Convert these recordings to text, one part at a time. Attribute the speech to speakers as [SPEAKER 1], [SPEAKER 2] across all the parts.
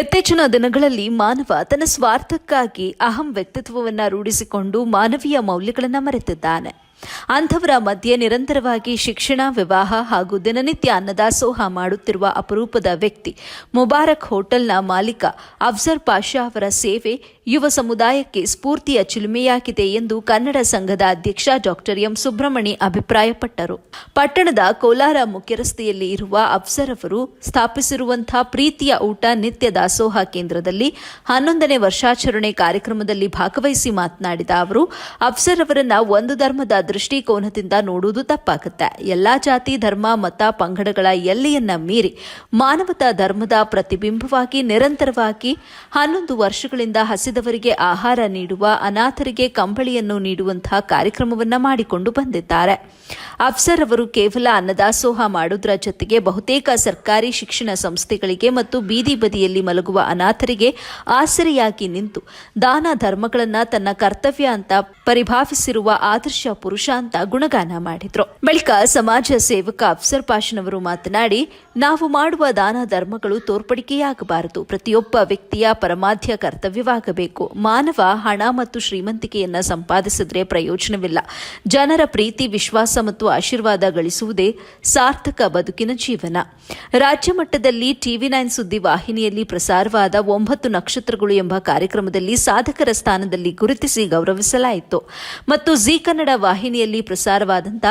[SPEAKER 1] ಇತ್ತೀಚಿನ ದಿನಗಳಲ್ಲಿ ಮಾನವ ತನ್ನ ಸ್ವಾರ್ಥಕ್ಕಾಗಿ ಅಹಂ ವ್ಯಕ್ತಿತ್ವವನ್ನು ರೂಢಿಸಿಕೊಂಡು ಮಾನವೀಯ ಮೌಲ್ಯಗಳನ್ನು ಮರೆತಿದ್ದಾನೆ. ಅಂಥವರ ಮಧ್ಯೆ ನಿರಂತರವಾಗಿ ಶಿಕ್ಷಣ, ವಿವಾಹ ಹಾಗೂ ದಿನನಿತ್ಯ ಅನ್ನದಾಸೋಹ ಮಾಡುತ್ತಿರುವ ಅಪರೂಪದ ವ್ಯಕ್ತಿ ಮುಬಾರಕ್ ಹೋಟೆಲ್ನ ಮಾಲೀಕ ಅಫ್ಜರ್ ಪಾಷಾ ಅವರ ಸೇವೆ ಯುವ ಸಮುದಾಯಕ್ಕೆ ಸ್ಫೂರ್ತಿಯ ಚಿಲುಮೆಯಾಗಿದೆ ಎಂದು ಕನ್ನಡ ಸಂಘದ ಅಧ್ಯಕ್ಷ ಡಾಕ್ಟರ್ ಎಂ ಸುಬ್ರಹ್ಮಣಿ ಅಭಿಪ್ರಾಯಪಟ್ಟರು. ಪಟ್ಟಣದ ಕೋಲಾರ ಮುಖ್ಯರಸ್ತೆಯಲ್ಲಿ ಇರುವ ಅಫ್ಸರ್ ಅವರು ಸ್ಥಾಪಿಸಿರುವಂತಹ ಪ್ರೀತಿಯ ಊಟ ನಿತ್ಯ ದಾಸೋಹ ಕೇಂದ್ರದಲ್ಲಿ ಹನ್ನೊಂದನೇ ವರ್ಷಾಚರಣೆ ಕಾರ್ಯಕ್ರಮದಲ್ಲಿ ಭಾಗವಹಿಸಿ ಮಾತನಾಡಿದ ಅವರು, ಅಫ್ಸರ್ ಅವರನ್ನ ಒಂದು ಧರ್ಮದ ದೃಷ್ಟಿಕೋನದಿಂದ ನೋಡುವುದು ತಪ್ಪಾಗುತ್ತೆ. ಎಲ್ಲಾ ಜಾತಿ, ಧರ್ಮ, ಮತ, ಪಂಗಡಗಳ ಎಲ್ಲೆಯನ್ನ ಮೀರಿ ಮಾನವತಾ ಧರ್ಮದ ಪ್ರತಿಬಿಂಬವಾಗಿ ನಿರಂತರವಾಗಿ ಹನ್ನೊಂದು ವರ್ಷಗಳಿಂದ ಹಸಿದವರಿಗೆ ಆಹಾರ ನೀಡುವ, ಅನಾಥರಿಗೆ ಕಂಬಳಿಯನ್ನು ನೀಡುವಂತಹ ಕಾರ್ಯಕ್ರಮವನ್ನ ಮಾಡಿಕೊಂಡು ಬಂದಿದ್ದಾರೆ. ಅಫ್ಸರ್ ಅವರು ಕೇವಲ ಅನ್ನದಾಸೋಹ ಮಾಡುವುದರ ಜೊತೆಗೆ ಬಹುತೇಕ ಸರ್ಕಾರಿ ಶಿಕ್ಷಣ ಸಂಸ್ಥೆಗಳಿಗೆ ಮತ್ತು ಬೀದಿ ಬದಿಯಲ್ಲಿ ಮಲಗುವ ಅನಾಥರಿಗೆ ಆಸರೆಯಾಗಿ ನಿಂತು ದಾನ ಧರ್ಮಗಳನ್ನ ತನ್ನ ಕರ್ತವ್ಯ ಅಂತ ಪರಿಭಾವಿಸಿರುವ ಆದರ್ಶ ಪುರುಷ ಅಂತ ಗುಣಗಾನ ಮಾಡಿದ್ರು. ಬಳಿಕ ಸಮಾಜ ಸೇವಕ ಅಫ್ಸರ್ ಅವರು ಮಾತನಾಡಿ, ನಾವು ಮಾಡುವ ದಾನ ಧರ್ಮಗಳು ತೋರ್ಪಡಿಕೆಯಾಗಬಾರದು. ಪ್ರತಿಯೊಬ್ಬ ವ್ಯಕ್ತಿಯ ಪರಮಾಧ್ಯ ಕರ್ತವ್ಯವಾಗಬೇಕು. ಮಾನವ ಹಣ ಮತ್ತು ಶ್ರೀಮಂತಿಕೆಯನ್ನ ಸಂಪಾದಿಸಿದ್ರೆ ಪ್ರಯೋಜನವಿಲ್ಲ. ಜನರ ಪ್ರೀತಿ, ವಿಶ್ವಾಸ ಮತ್ತು ಆಶೀರ್ವಾದ ಗಳಿಸುವುದೇ ಸಾರ್ಥಕ ಬದುಕಿನ ಜೀವನ. ರಾಜ್ಯ ಮಟ್ಟದಲ್ಲಿ ಟಿವಿ ನೈನ್ ಸುದ್ದಿ ವಾಹಿನಿಯಲ್ಲಿ ಪ್ರಸಾರವಾದ ಒಂಬತ್ತು ನಕ್ಷತ್ರಗಳು ಎಂಬ ಕಾರ್ಯಕ್ರಮದಲ್ಲಿ ಸಾಧಕರ ಸ್ಥಾನದಲ್ಲಿ ಗುರುತಿಸಿ ಗೌರವಿಸಲಾಯಿತು. ಮತ್ತು ಜಿ ಕನ್ನಡ ವಾಹಿನಿಯಲ್ಲಿ ಪ್ರಸಾರವಾದಂಥ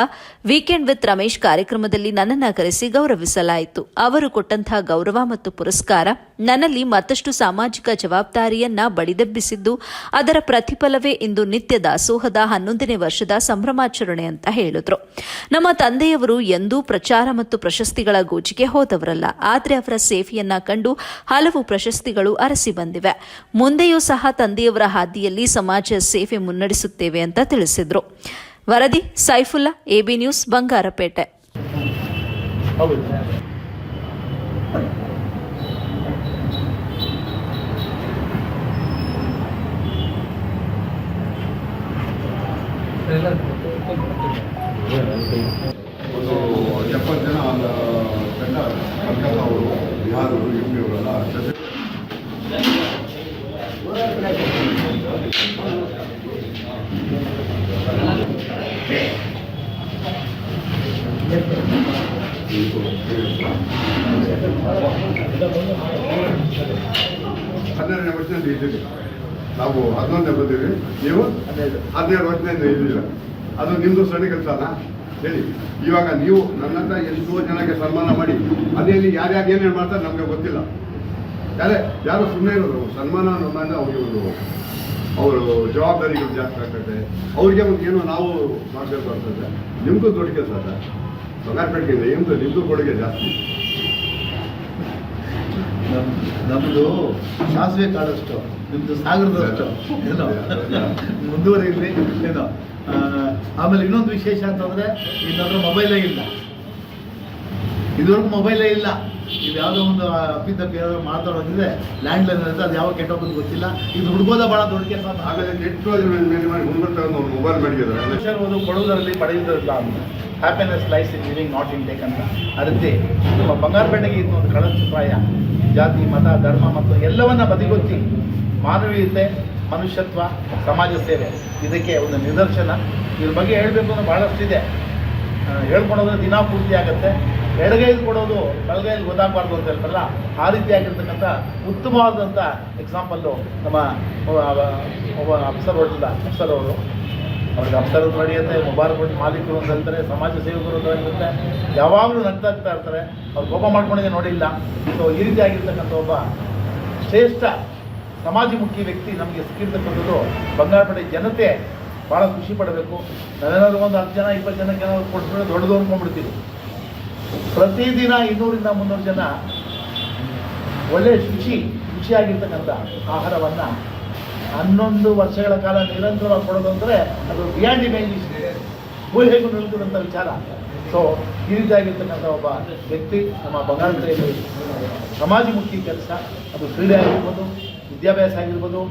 [SPEAKER 1] ವೀಕೆಂಡ್ ವಿತ್ ರಮೇಶ್ ಕಾರ್ಯಕ್ರಮದಲ್ಲಿ ನನ್ನನ್ನು ಕರೆಸಿ ಗೌರವಿಸಲಾಯಿತು. ಅವರು ಕೊಟ್ಟಂತಹ ಗೌರವ ಮತ್ತು ಪುರಸ್ಕಾರ ನನ್ನಲ್ಲಿ ಮತ್ತಷ್ಟು ಸಾಮಾಜಿಕ ಜವಾಬ್ದಾರಿಯನ್ನ ಬಡಿದೆಬ್ಬಿಸಿದ್ದು ಅದರ ಪ್ರತಿಫಲವೇ ಇಂದು ನಿತ್ಯ ದಾಸೋಹದ ಹನ್ನೊಂದನೇ ವರ್ಷದ ಸಂಭ್ರಮಾಚರಣೆ ಅಂತ ಹೇಳಿದ್ರು. ನಮ್ಮ ತಂದೆಯವರು ಎಂದೂ ಪ್ರಚಾರ ಮತ್ತು ಪ್ರಶಸ್ತಿಗಳ ಗೋಜಿಗೆ ಹೋದವರಲ್ಲ. ಆದರೆ ಅವರ ಸೇವೆಯನ್ನ ಕಂಡು ಹಲವು ಪ್ರಶಸ್ತಿಗಳು ಅರಸಿ ಬಂದಿವೆ. ಮುಂದೆಯೂ ಸಹ ತಂದೆಯವರ ಹಾದಿಯಲ್ಲಿ ಸಮಾಜ ಸೇವೆ ಮುನ್ನಡೆಸುತ್ತೇವೆ ಅಂತ ತಿಳಿಸಿದ್ರು. ವರದಿ ಸೈಫುಲ್ಲಾ, ಎಬಿ ನ್ಯೂಸ್, ಬಂಗಾರಪೇಟೆ.
[SPEAKER 2] ಒಂದು ಎಪ್ಪತ್ತು ಜನ ಒಂದು ತಂಡ ಕಲ್ಕತ್ತಾ ಅವರು ಬಿಹಾರವರು ಯು ಪಿ ಅವರೆಲ್ಲ ಜೊತೆ ಹನ್ನೆರಡನೇ ವರ್ಷದಿಂದ ಇದ್ದೀವಿ ನಾವು ಹನ್ನೊಂದನೇ ಬಂದೀವಿ ನೀವು? ಹದಿನೇಳು ಹದಿನೈದು ಇರಲಿಲ್ಲ ಅದು ನಿಮ್ಮದು ಸಣ್ಣ ಅಲ್ಲ ಹೇಳಿ. ಇವಾಗ ನೀವು ನನ್ನಂತ ಎಷ್ಟೋ ಜನಕ್ಕೆ ಸನ್ಮಾನ ಮಾಡಿ ಮನೆಯಲ್ಲಿ ಯಾರ್ಯಾರು ಏನೇನು ಮಾಡ್ತಾರೆ ನಮಗೆ ಗೊತ್ತಿಲ್ಲ. ಯಾರೇ ಯಾರು ಸುಮ್ಮನೆ ಇರೋದು ಸನ್ಮಾನ ನಮ್ಮಂದ್ರೆ ಅವ್ರಿಗೆ ಒಂದು ಅವರು ಜವಾಬ್ದಾರಿಗಳು ಜಾಸ್ತಿ ಆಗ್ತದೆ. ಅವ್ರಿಗೆ ಒಂದು ಏನೋ ನಾವು ಮಾಡಬೇಕು ಅಂತಂದರೆ ನಿಮ್ಮದು ದೊಡ್ಡ ಕೆಲಸ ಸರ್ ಬಂಗಾರಪೇಟೆಯಿಂದ ನಿಮ್ಮದು ನಿಮ್ಮದು ಕೊಡುಗೆ ಜಾಸ್ತಿ.
[SPEAKER 3] ನಮ್- ನಮ್ದು ಸಾಸಿವೆ ಕಾಳಷ್ಟು ನಿಮ್ದು ಸಾಗರದಷ್ಟು. ಏನೋ, ಮುಂದುವರಿಲಿ, ಏನೋ. ಆಮೇಲೆ ಇನ್ನೊಂದು ವಿಶೇಷ ಅಂತಂದ್ರೆ ಇನ್ನದ್ರ ಮೊಬೈಲೇ ಇಲ್ಲ. ಇದುವರೆಗೂ ಮೊಬೈಲೇ ಇಲ್ಲ. ಇದು ಯಾವುದೋ ಒಂದು ಅಪ್ಪಿದ್ದಕ್ಕೆ ಏನಾದರೂ ಮಾತಾಡೋದಿದ್ರೆ ಲ್ಯಾಂಡ್ ಲೈನ್ ಇರುತ್ತೆ ಅದು ಯಾವ ಕೆಟ್ಟೋಗೋದು ಗೊತ್ತಿಲ್ಲ. ಇದು ಹುಡುಗೋದ ಭಾಳ ದೊಡ್ಡ ಕೆಲಸ
[SPEAKER 2] ಆಮೇಲೆ ನೆಟ್ ಮೇಲೆ ಮಾಡಿ ಮುಂಬರ್ತಾ ಒಂದು ಮೊಬೈಲ್ ಮಾಡಿದ್ದಾರೆ.
[SPEAKER 3] ಮನುಷ್ಯರು ಕೊಡುವುದರಲ್ಲಿ ಪಡೆಯುವುದಿಲ್ಲ ಅಂತ. Happiness life in living not in take ಅಂತ. ಅದಕ್ಕೆ ನಮ್ಮ ಬಂಗಾರಪೇಟೆಗೆ ಇದು ಒಂದು ಪ್ರಾಯ. ಜಾತಿ ಮತ ಧರ್ಮ ಮತ್ತು ಎಲ್ಲವನ್ನ ಬದಿಗೊತ್ತಿ ಮಾನವೀಯತೆ ಮನುಷ್ಯತ್ವ ಸಮಾಜ ಸೇವೆ. ಇದಕ್ಕೆ ಒಂದು ನಿದರ್ಶನ. ಇದ್ರ ಬಗ್ಗೆ ಹೇಳಬೇಕು ಅನ್ನೋ ಬಹಳಷ್ಟಿದೆ. ಹೇಳ್ಕೊಡೋದ್ರೆ ದಿನ ಪೂರ್ತಿ ಆಗುತ್ತೆ. ಎಡಗೈಲಿ ಕೊಡೋದು ಬಲಗೈಲಿ ಗೊತ್ತಾಗಬಾರ್ದು ಅಂತ ಹೇಳ್ತಾರಲ್ಲ, ಆ ರೀತಿ ಆಗಿರ್ತಕ್ಕಂಥ ಉತ್ತಮವಾದಂಥ ಎಕ್ಸಾಂಪಲ್ಲು ನಮ್ಮ ಒಬ್ಬ ಅಫ್ಸರ್ ಹೊರಟಿಲ್ಲ ಅಫ್ಸರ್ ಅವರು. ಅವ್ರಿಗೆ ಅಫ್ಸರ್ ನಡೆಯುತ್ತೆ ಮೊಬೈಲ್ ಮಾಲೀಕರು ಅಂತ ಹೇಳ್ತಾರೆ, ಸಮಾಜ ಸೇವಕರು ಅಂತ ಹೇಳ್ತಾರೆ ಯಾವಾಗಲೂ ನಗ್ತಾಗ್ತಾ ಇರ್ತಾರೆ. ಅವ್ರು ಕೋಪ ಮಾಡ್ಕೊಂಡಿದ್ದೆ ನೋಡಿಲ್ಲ. ಸೊ ಈ ರೀತಿ ಆಗಿರ್ತಕ್ಕಂಥ ಒಬ್ಬ ಶ್ರೇಷ್ಠ ಸಮಾಜಮುಖಿ ವ್ಯಕ್ತಿ ನಮಗೆ ಸಿಕ್ಕಿರ್ತಕ್ಕಂಥದ್ದು ಬಂಗಾರಪೇಟೆ ಜನತೆ ಭಾಳ ಖುಷಿ ಪಡಬೇಕು. ನಾವೇನಾದ್ರು ಒಂದು ಹತ್ತು ಜನ, ಇಪ್ಪತ್ತು ಜನಕ್ಕೆ ಏನಾದ್ರು ಕೊಟ್ಟು ದೊಡ್ಡದು ಅಂದ್ಕೊಂಡ್ಬಿಡ್ತೀವಿ. ಪ್ರತಿದಿನ ಇನ್ನೂರಿಂದ ಮುನ್ನೂರು ಜನ ಒಳ್ಳೆಯ ಶುಚಿ ರುಚಿಯಾಗಿರ್ತಕ್ಕಂಥ ಆಹಾರವನ್ನು ಹನ್ನೊಂದು ವರ್ಷಗಳ ಕಾಲ ನಿರಂತರವಾಗಿ ಕೊಡೋದು ಅದು ಬಿಯಾಂಡ್ ಇಮೇಜ್ ಊಹೆಗೂ ನಿಲ್ತಿರುವಂಥ ವಿಚಾರ. ಸೊ ಈ ರೀತಿಯಾಗಿರ್ತಕ್ಕಂಥ ಒಬ್ಬ ವ್ಯಕ್ತಿ ನಮ್ಮ ಬಂಗಾಳದಲ್ಲಿ ಸಮಾಜಮುಖಿ ಕೆಲಸ. ಅದು ಕ್ರೀಡೆ ಆಗಿರ್ಬೋದು ವಿದ್ಯಾಭ್ಯಾಸ ಆಗಿರ್ಬೋದು